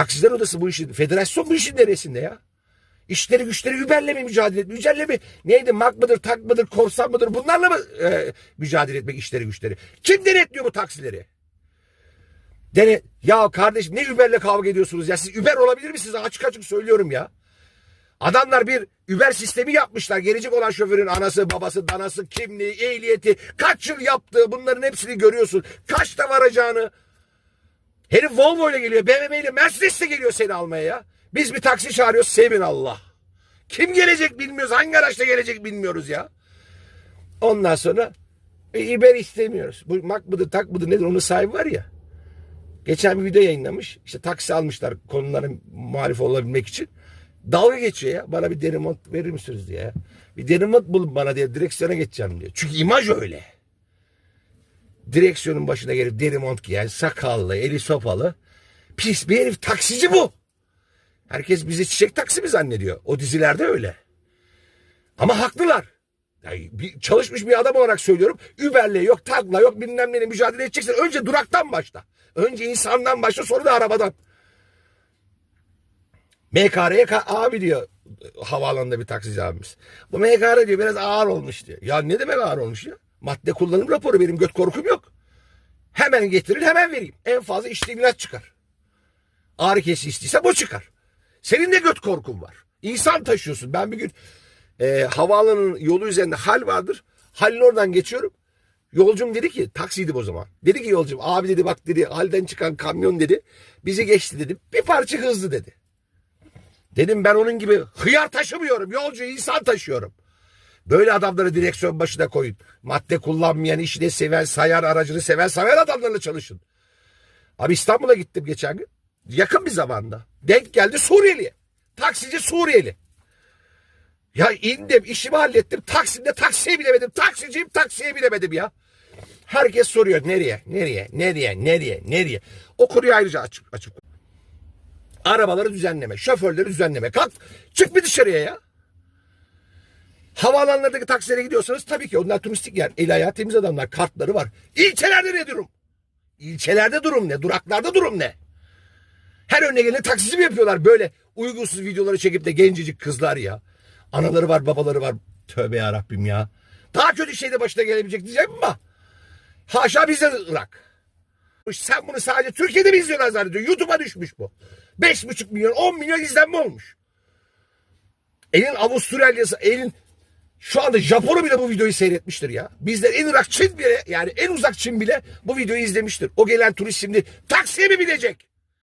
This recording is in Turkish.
Taksiciler odası bu işin, federasyon bu işin neresinde ya? İşleri güçleri Uber'le mi mücadele etmek? Uber'le mi? Neydi? Mak mıdır, tak mıdır, korsan mıdır? Bunlarla mı e, mücadele etmek işleri güçleri? Kim denetliyor bu taksileri? Dene, ya kardeşim ne Uber'le kavga ediyorsunuz ya? Siz Uber olabilir misiniz? Açık açık söylüyorum ya. Adamlar bir Uber sistemi yapmışlar. Gelecek olan şoförün anası, babası, danası, kimliği, ehliyeti, kaç yıl yaptığı bunların hepsini görüyorsun. Kaçta varacağını. Herif Volvo ile geliyor, BMW ile, Mercedes ile geliyor seni almaya ya. Biz bir taksi çağırıyoruz, sevin Allah. Kim gelecek bilmiyoruz, hangi araçla gelecek bilmiyoruz ya. Ondan sonra e, Uber istemiyoruz. Bu mak mıdır, tak mıdır nedir onun sahibi var ya. Geçen bir video yayınlamış. İşte taksi almışlar konuların muhalif olabilmek için. Dalga geçiyor ya. Bana bir derimont verir misiniz diye. Bir derimont bulun bana diye direksiyona geçeceğim diyor. Çünkü imaj öyle. Direksiyonun başına gelip derimont giyen, sakallı, eli sopalı. Pis bir herif taksici bu. Herkes bizi çiçek taksi mi zannediyor? O dizilerde öyle. Ama haklılar. Yani bir, çalışmış bir adam olarak söylüyorum. Uber'le yok, takla yok, bilmem neyle mücadele edeceksin. Önce duraktan başla. Önce insandan başla, sonra da arabadan. MKR'ye abi diyor havaalanında bir taksici abimiz. Bu MKR diyor biraz ağır olmuş diyor. Ya ne demek ağır olmuş ya? Madde kullanım raporu benim göt korkum yok. Hemen getirin hemen vereyim. En fazla içtiğim ilaç çıkar. Ağrı kesici istiyse bu çıkar. Senin de göt korkun var. İnsan taşıyorsun. Ben bir gün e, havaalanının yolu üzerinde hal vardır. Halin oradan geçiyorum. Yolcum dedi ki taksiydi o zaman. Dedi ki yolcum abi dedi bak dedi halden çıkan kamyon dedi. Bizi geçti dedi. Bir parça hızlı dedi. Dedim ben onun gibi hıyar taşımıyorum. Yolcu insan taşıyorum. Böyle adamları direksiyon başına koyun. Madde kullanmayan, işini seven, sayar, aracını seven, seven adamlarla çalışın. Abi İstanbul'a gittim geçen gün. Yakın bir zamanda. Denk geldi Suriyeli. Taksici Suriyeli. Ya indim işimi hallettim. Taksim'de taksiye binemedim. Taksiciyim taksiye binemedim ya. Herkes soruyor nereye, nereye, nereye, nereye, nereye. O konuyu ayrıca açık, açık. Arabaları düzenleme, şoförleri düzenleme. Kalk çık bir dışarıya ya. Havaalanlarındaki taksilere gidiyorsanız tabii ki onlar turistik yer. El ayağı temiz adamlar, kartları var. İlçelerde ne durum? İlçelerde durum ne? Duraklarda durum ne? Her önüne gelene taksici mi yapıyorlar böyle uygunsuz videoları çekip de gencecik kızlar ya. Anaları var babaları var. Tövbe ya ya. Daha kötü şey de başına gelebilecek diyeceğim ama. Haşa bizde Irak. Sen bunu sadece Türkiye'de mi izliyorlar zannediyor? YouTube'a düşmüş bu. 5,5 milyon 10 milyon izlenme olmuş. Elin Avustralya'sı elin şu anda Japon'u bile bu videoyu seyretmiştir ya. Bizden en Irak Çin bile yani en uzak Çin bile bu videoyu izlemiştir. O gelen turist şimdi taksiye mi binecek?